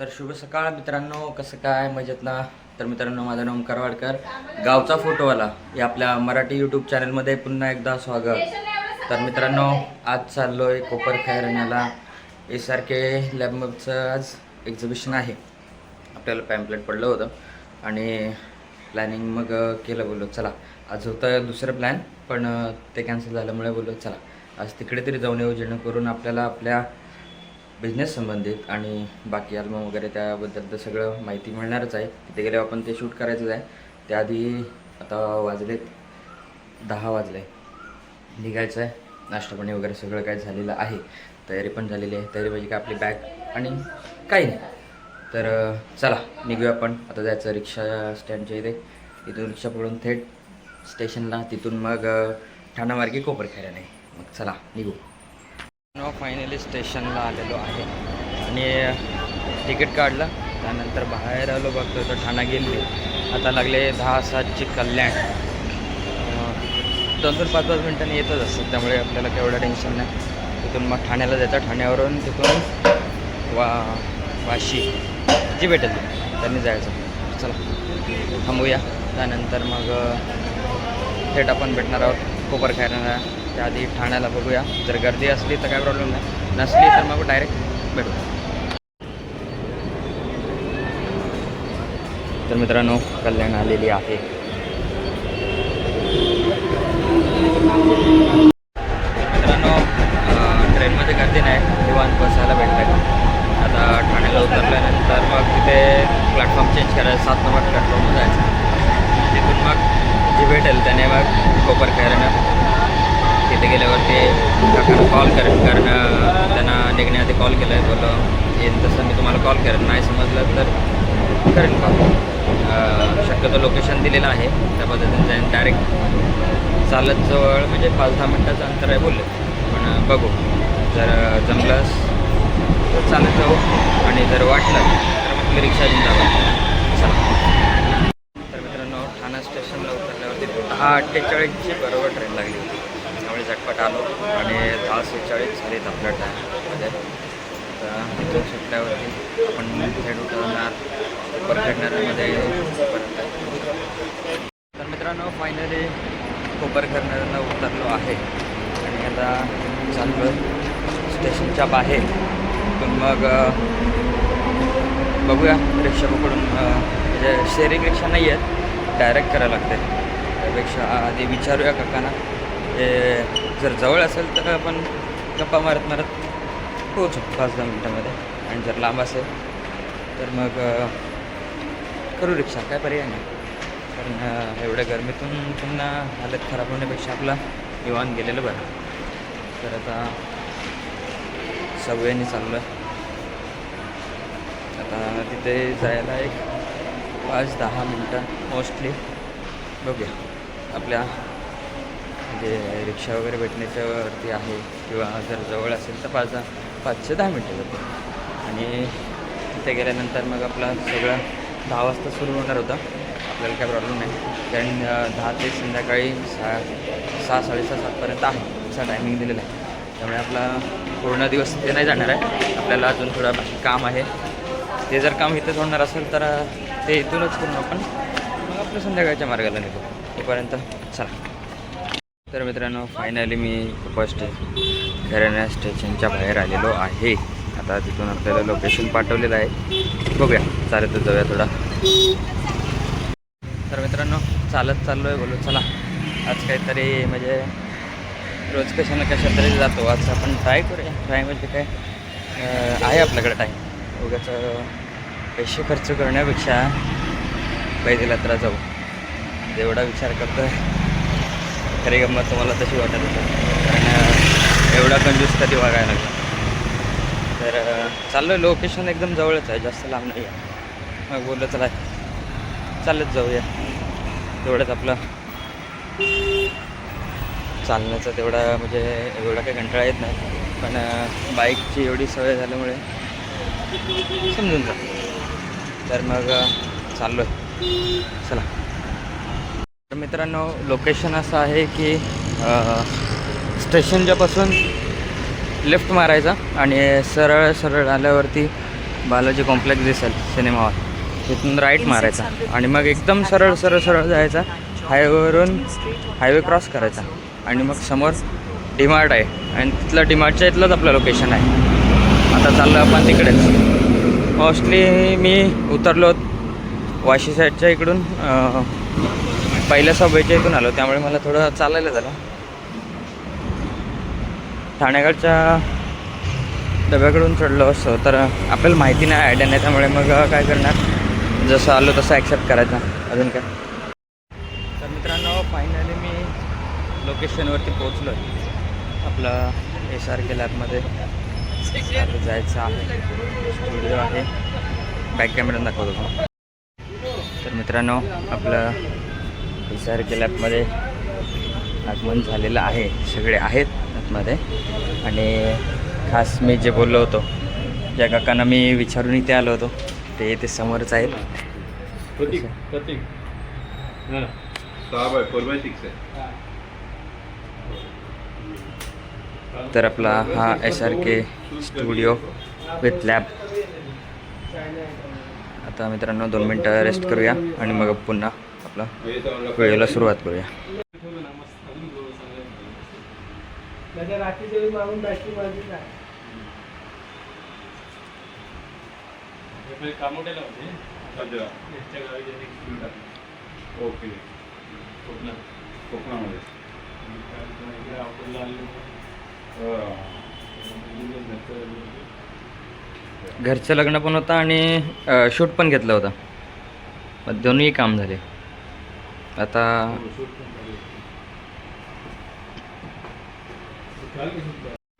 तर शुभ सकाळ मित्रांनो कसं काय? मजेत ना तर मित्रांनो माझं नाव करवाडकर गावचा फोटोवाला या आपल्या मराठी यूट्यूब चॅनलमध्ये पुन्हा एकदा स्वागत. तर मित्रांनो आज चाललो आहे कोपर खैरण्याला एस आर के आज एक्झिबिशन आहे. आपल्याला पॅम्पलेट पडलं होतं. आणि प्लॅनिंग मग केलं. बोललो चला आज होतं दुसरं प्लॅन पण ते कॅन्सल झाल्यामुळे बोललो चला आज तिकडे तरी जाऊन येऊ. जेणेकरून आपल्याला आपल्या बिझनेस संबंधित आणि बाकी अल्बम वगैरे त्याबद्दल तर सगळं माहिती मिळणारच आहे. तिथे गेल्यावर आपण ते शूट करायचंच आहे. त्याआधी आता वाजलेत दहा वाजले. निघायचं आहे नाश्तापाणी वगैरे सगळं काय झालेलं आहे. तयारी पण झालेली आहे. तयारी म्हणजे काय? आपली बॅग आणि काही नाही. तर चला निघूया आपण. आता जायचं रिक्षा स्टँडच्या इथे. इथून रिक्षा पकडून थेट स्टेशनला तिथून मग ठाणामार्गे कोपर खेळायला नाही मग चला निघू. फायनली स्टेशनला आलेलो आहे. आणि तिकीट काढलं. त्यानंतर बाहेर आलो बघतो तर ठाणा गेली. आता लागले दहा सातची कल्याण. दोन दोन पाच पाच मिनटांनी येतच असतात. त्यामुळे आपल्याला केवढं टेन्शन नाही. तिथून मग ठाण्याला जायचं. ठाण्यावरून तिथून वा वाशी जी भेटेल त्यांनी जायचं. चला थांबूया. त्यानंतर मग थेट आपण भेटणार आहोत. कोपर खायला त्याआधी ठाण्याला बघूया. जर गर्दी असली तर काय प्रॉब्लेम नाही. नसली तर मग डायरेक्ट भेटू. तर मित्रांनो कल्याण आलेली आहे मित्रांनो अं, ट्रेनमध्ये गर्दी नाही निवांत बसायला भेटतं आता ठाण्याला उतरल्यानंतर मग तिथे प्लॅटफॉर्म चेंज करायचं सात नंबर प्लॅटफॉर्मवर जायचं तिथून मग जी भेटेल त्याने मग कोपर खैरानं तिथे गेल्यावरती काकांना कॉल करेन कारण त्यांना निघण्याआधी कॉल केला आहे बोललो येईल तसं मी तुम्हाला कॉल करेन. नाही समजलं तर करेन कॉल शक्यतो लोकेशन दिलेलं आहे त्या पद्धतीने जाईन. डायरेक्ट चालत जवळ म्हणजे पाच दहा मिनटाचं अंतर आहे बोलले. पण बघू. जर अं, जमलंच तर चालत जाऊ. आणि जर वाटलं तर मग मी रिक्षा घेऊन जावं. तर मित्रांनो ठाणा स्टेशनला उतरल्यावरती दहा अठ्ठेचाळीसची बरोबर ट्रेन लागली. झटपट आलो आणि दहा सेहेचाळीस झाली आपल्या टायमध्ये तर तिथून सुटल्यावरती आपण थेट उतरणार कोपर खेळणाऱ्यामध्ये तर मित्रांनो फायनली कोपर खेळणाऱ्यांना उतरलो आहे. आणि आता चाललो स्टेशनच्या बाहेर. पण मग बघूया म्हणजे रिक्षा पकडून म्हणजे शेअरिंग रिक्षा नाही आहेत डायरेक्ट करायला लागते. त्यापेक्षा आधी विचारूया काकांना. म्हणजे जर जवळ असेल तर आपण गप्पा मारत मारत पोहोचू पाच दहा मिनटामध्ये. आणि जर लांब असेल तर मग करू रिक्षा काय पर्याय नाही. कारण एवढ्या गरमीतून पुन्हा हालत खराब होण्यापेक्षा आपला निवान गेलेलं बरं. तर आता सगळ्यांनी चाललं आहे आता तिथे जायला एक पाच दहा मिनटं मोस्टली बघूया. आपल्या म्हणजे रिक्षा वगैरे भेटण्याच्यावरती आहे किंवा जर जवळ असेल तर पाच दहा पाचशे दहा मिनटं जाते आणि तिथे गेल्यानंतर मग आपला सगळं दहा वाजता सुरू होणार होता. आपल्याला काय प्रॉब्लेम नाही. कारण दहा ते संध्याकाळी सहा सहा साडेसहा सातपर्यंत आहे. असा टायमिंग दिलेला आहे. त्यामुळे आपला पूर्ण दिवस ते नाही जाणार आहे. आपल्याला अजून थोडं बाकी काम आहे. ते जर काम इथंच होणार असेल तर ते इथूनच करून आपण मग आपल्या संध्याकाळच्या मार्गाला निघू. तोपर्यंत चला. तर मित्रांनो फायनली मी फर्स्ट घराण्या स्टेशनच्या बाहेर आलेलो आहे. आता तिथून आपल्याला लोकेशन पाठवलेलं आहे. बघूया चालत जाऊया थोडा. तर मित्रांनो चालत चाललो आहे बोलू चला. आज काहीतरी म्हणजे रोज कशा ना कशा तरी जातो. आज आपण ट्राय करूया. ट्राय म्हणजे काय? आहे आपल्याकडे टाईम उगाच पैसे खर्च करण्यापेक्षा पैदल यात्रा जाऊ. जेवढा विचार करतो खरी गंमत तुम्हाला तशी वाटत होती कारण एवढा कंजूस कधी वागायला लागला. तर चाललो आहे लोकेशन एकदम जवळच आहे जास्त लांब नाही आहे. मग बोललं चला. चालत जाऊया. तेवढंच आपलं चालण्याचा तेवढा म्हणजे एवढा काही कंटाळा येत नाही. पण बाईकची एवढी सवय झाल्यामुळे समजून जा तर मग चाललो आहे चला. तर मित्रांनो लोकेशन असं आहे की स्टेशनच्यापासून लेफ्ट मारायचा आणि सरळ सरळ आल्यावरती बालाजी कॉम्प्लेक्स दिसेल सिनेमा हॉल तिथून राईट मारायचा आणि मग एकदम सरळ सरळ सरळ जायचा. हायवेवरून हायवे क्रॉस करायचा आणि मग समोर डिमार्ट आहे. आणि तिथलं डिमार्टच्या इथलंच आपलं लोकेशन आहे. आता चाललं आपण तिकडेच मोस्टली मी उतरलो वाशी साईडच्या इकडून पहिल्या सबवेच्या इथून आलो त्यामुळे मला थोडं चालायला झालं. ठाण्याकडच्या डब्याकडून चढलो असतो तर आपल्याला माहिती नाही आयडिया नाही त्यामुळे मग काय करणार? जसं आलो तसं ॲक्सेप्ट करायचं. अजून काय? तर मित्रांनो फायनली मी लोकेशनवरती पोहोचलो आहे आपलं एस आर के लॅबमध्ये जायचं आहे. स्टुडिओ आहे. बॅक कॅमेरा दाखवतो. तर मित्रांनो आपलं एस आर के लॅबमध्ये आगमन झालेलं आहे. सगळे आहेत आतमध्ये. आणि खास मी जे बोललो होतो ज्या काकांना मी विचारून इथे आलो होतो ते इथे समोरच आहेत. प्रतीक प्रतीक. हां. सहा बाय फोर बाय सिक्स आहे तर आपला हा S R K studio with lab आता मित्रांनो दोन मिनटं रेस्ट करूया आणि मग पुन्हा आपला. व्हिडिओला सुरुवात करूया. कोकणामध्ये. घरचं लग्न पण होतं आणि शूट पण घेतलं होतं. मग दोन्ही काम झाले. आता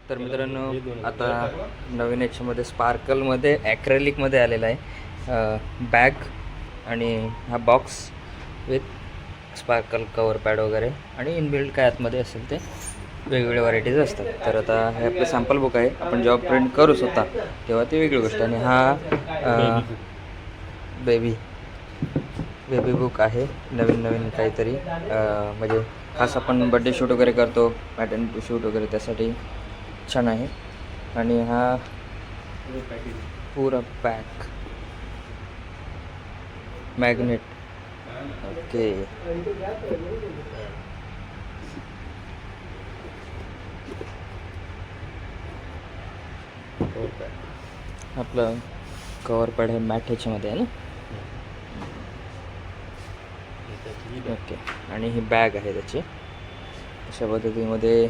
तर मित्रांनो आता नवीन याच्यामध्ये स्पार्कलमध्ये ॲक्रेलिकमध्ये आलेला आहे बॅग आणि हा box with sparkle cover pad वगैरे आणि इनबिल्ड काय आतमध्ये असेल ते वेगवेगळ्या व्हरायटीज असतात. तर आता हे आपलं सॅम्पल बुक आहे. आपण जेव्हा प्रिंट करू स्वतः तेव्हा ती वेगळी गोष्ट. आणि हा बेबी बेबी बुक आहे नवीन नवीन काहीतरी. म्हणजे खास आपण बड्डे शूट वगैरे करतो पॅटर्न शूट वगैरे त्यासाठी. छान आहे. आणि हा पुरा पॅक मॅग्नेट ओके आपलं कवर पॅड हे मॅट ह्याच्यामध्ये आहे ना? ओके. आणि ही बॅग आहे त्याची. अशा पद्धतीमध्ये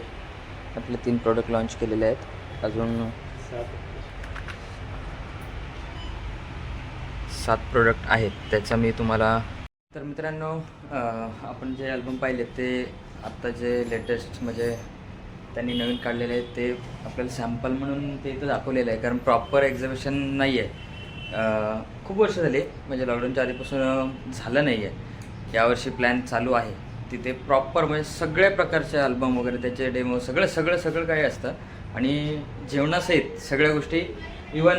आपले तीन प्रोडक्ट लॉन्च केलेले आहेत. अजून सात प्रोडक्ट आहेत. त्याचा मी तुम्हाला तर मित्रांनो आपण जे अल्बम पाहिले ते आत्ता जे लेटेस्ट म्हणजे त्यांनी नवीन काढलेले आहेत ते आपल्याला सॅम्पल म्हणून ते इथं दाखवलेलं आहे. कारण प्रॉपर एक्झिबिशन नाही आहे खूप वर्ष झाली. म्हणजे लॉकडाऊनच्या आधीपासून झालं नाही आहे यावर्षी प्लॅन चालू आहे. तिथे प्रॉपर म्हणजे सगळ्या प्रकारचे अल्बम वगैरे त्याचे डेमो सगळं सगळं सगळं काही असतं. आणि जेवणासहित सगळ्या गोष्टी इवन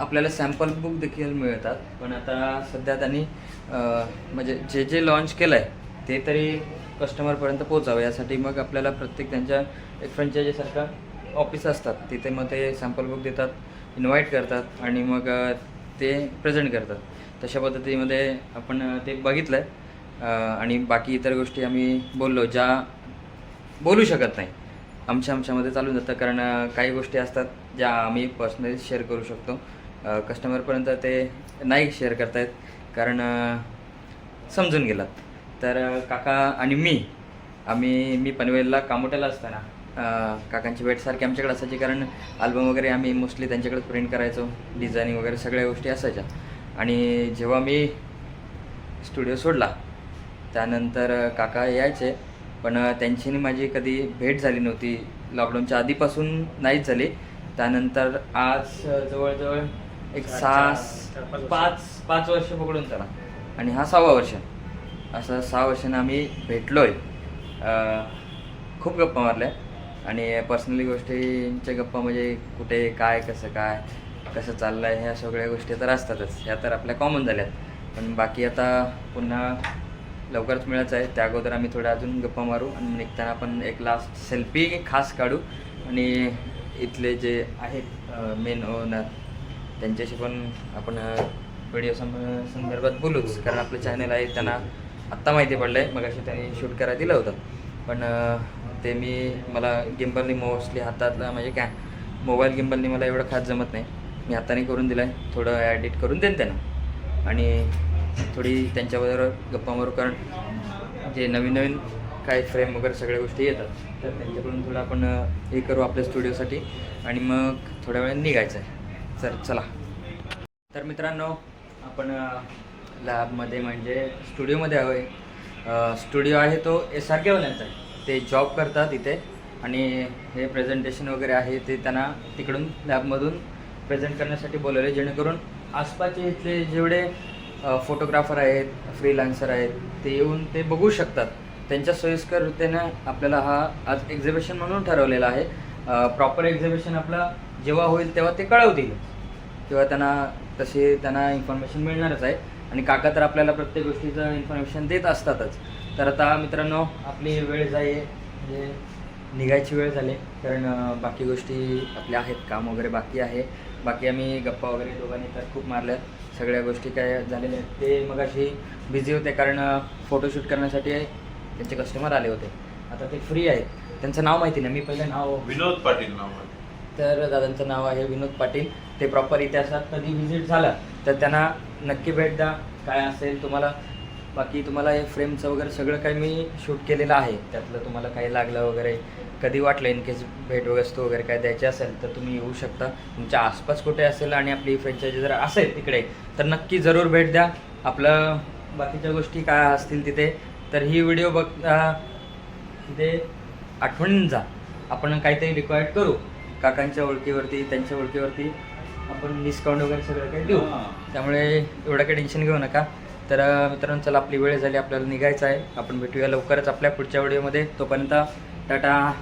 आपल्याला सॅम्पल बुक देखील मिळतात. पण आता सध्या त्यांनी म्हणजे जे जे लॉन्च केलं आहे ते तरी कस्टमरपर्यंत पोचावं यासाठी मग आपल्याला प्रत्येक त्यांच्या एक फ्रँचायजीसारखा ऑफिस असतात. तिथे मग ते सॅम्पल बुक देतात इन्व्हाइट करतात आणि मग ते प्रेझेंट करतात. तशा पद्धतीमध्ये आपण ते बघितलं आहे आणि बाकी इतर गोष्टी आम्ही बोललो ज्या बोलू शकत नाही. आमच्या आमच्यामध्ये चालून जातं कारण काही गोष्टी असतात ज्या आम्ही पर्सनली शेअर करू शकतो. कस्टमरपर्यंत ते नाही शेअर करतायत कारण समजून गेलात तर काका आणि मी आम्ही मी पनवेलला कामोट्याला असताना काकांची भेट सारखी आमच्याकडे असायची कारण अल्बम वगैरे आम्ही मोस्टली त्यांच्याकडे प्रिंट करायचो डिझायनिंग वगैरे सगळ्या गोष्टी असायच्या. आणि जेव्हा मी स्टुडिओ सोडला त्यानंतर काका यायचे. पण त्यांची माझी कधी भेट झाली नव्हती. लॉकडाऊनच्या आधीपासून नाहीच झाली. त्यानंतर आज जवळजवळ एक सहा पाच पाच वर्ष पकडून चला आणि हा सहावा वर्ष. असं सहा वर्षानं आम्ही भेटलो आहे खूप गप्पा मारल्या. आणि पर्सनली गोष्टींच्या गप्पा म्हणजे कुठे काय कसं काय कसं चाललं आहे ह्या सगळ्या गोष्टी तर असतातच. ह्या तर आपल्या कॉमन झाल्यात. पण बाकी आता पुन्हा लवकरच मिळायचं आहे त्या अगोदर आम्ही थोड्या अजून गप्पा मारू आणि निघताना आपण एक लास्ट सेल्फी खास काढू. आणि इथले जे आहेत मेन ओनर त्यांच्याशी पण आपण व्हिडिओ संदर्भात बोलूच. कारण आपलं चॅनल आहे त्यांना आत्ता माहिती पडलं आहे मग असे त्यांनी शूट करायला दिलं होतं. पण ते मी मला गिम्बलनी मोस्टली हातातला म्हणजे काय मोबाईल गिम्बलनी मला एवढं खास जमत नाही. मी हाताने करून दिलं आहे थोडं ॲडिट करून देईन त्यांना. आणि थोडी त्यांच्याबरोबर गप्पा मारू कारण जे नवीन नवीन काय फ्रेम वगैरे सगळ्या गोष्टी येतात तर त्यांच्याकडून थोडं आपण हे करू आपल्या स्टुडिओसाठी. आणि मग थोड्या वेळाने निघायचं आहे सर चला. तर मित्रांनो आपण लॅबमध्ये म्हणजे स्टुडिओमध्ये हवं आहे स्टुडिओ आहे तो एस आर केवाल्यांचा आहे. ते जॉब करतात इथे. आणि हे प्रेझेंटेशन वगैरे आहे ते त्यांना तिकडून लॅबमधून प्रेझेंट करण्यासाठी बोलवले जेणेकरून आसपासचे इथले जेवढे फोटोग्राफर आहेत फ्रीलान्सर आहेत ते येऊन ते बघू शकतात. त्यांच्या सोयीस्करतेनं आपल्याला हा आज एक्झिबिशन म्हणून ठरवलेला आहे. प्रॉपर एक्झिबिशन आपला जेव्हा होईल तेव्हा ते कळवतील. किंवा त्यांना तशी त्यांना इन्फॉर्मेशन मिळणारच आहे. आणि काका तर आपल्याला प्रत्येक गोष्टीचं इन्फॉर्मेशन देत असतातच. तर आता मित्रांनो आपली वेळ जाई म्हणजे निघायची वेळ झाली. कारण बाकी गोष्टी आपल्या आहेत काम वगैरे बाकी आहे. बाकी आम्ही गप्पा वगैरे दोघांनी तर खूप मारल्यात. सगळ्या गोष्टी काय झालेल्या आहेत. ते मग अशी बिझी होते कारण फोटोशूट करण्यासाठी त्यांचे कस्टमर आले होते. आता ते फ्री आहेत. त्यांचं नाव माहिती नाही. मी पहिलं नाव विनोद पाटील नाव. तर दादांचं नाव आहे विनोद पाटील. ते प्रॉपर इतिहासात कधी व्हिजिट झाला तर त्यांना नक्की भेट द्या. काय असेल तुम्हाला बाकी तुम्हाला हे फ्रेमचं वगैरे सगळं काही मी शूट केलेलं आहे. त्यातलं तुम्हाला काही लागलं वगैरे कधी वाटलं इन केस भेट वस्तू वगैरे काय द्यायची असेल तर तुम्ही येऊ शकता. तुमच्या आसपास कुठे असेल आणि आपली फ्रँचायझी जर असेल तिकडे तर नक्की जरूर भेट द्या. आपलं बाकीच्या गोष्टी काय असतील तिथे तर ही व्हिडिओ बघ अं, तिथे आठवणीन जा. आपण काहीतरी रिक्वायर्ड करू. काकांच्या ओळखीवरती त्यांच्या ओळखीवरती आपण डिस्काउंट वगैरे सगळं काही देऊ. त्यामुळे एवढं काही टेन्शन घेऊ नका. तर मित्रांनो चला आपली वेळ झाली आपल्याला निघायचं आहे. आपण भेटूया लवकरच आपल्या पुढच्या व्हिडिओमध्ये. तोपर्यंत टाटा!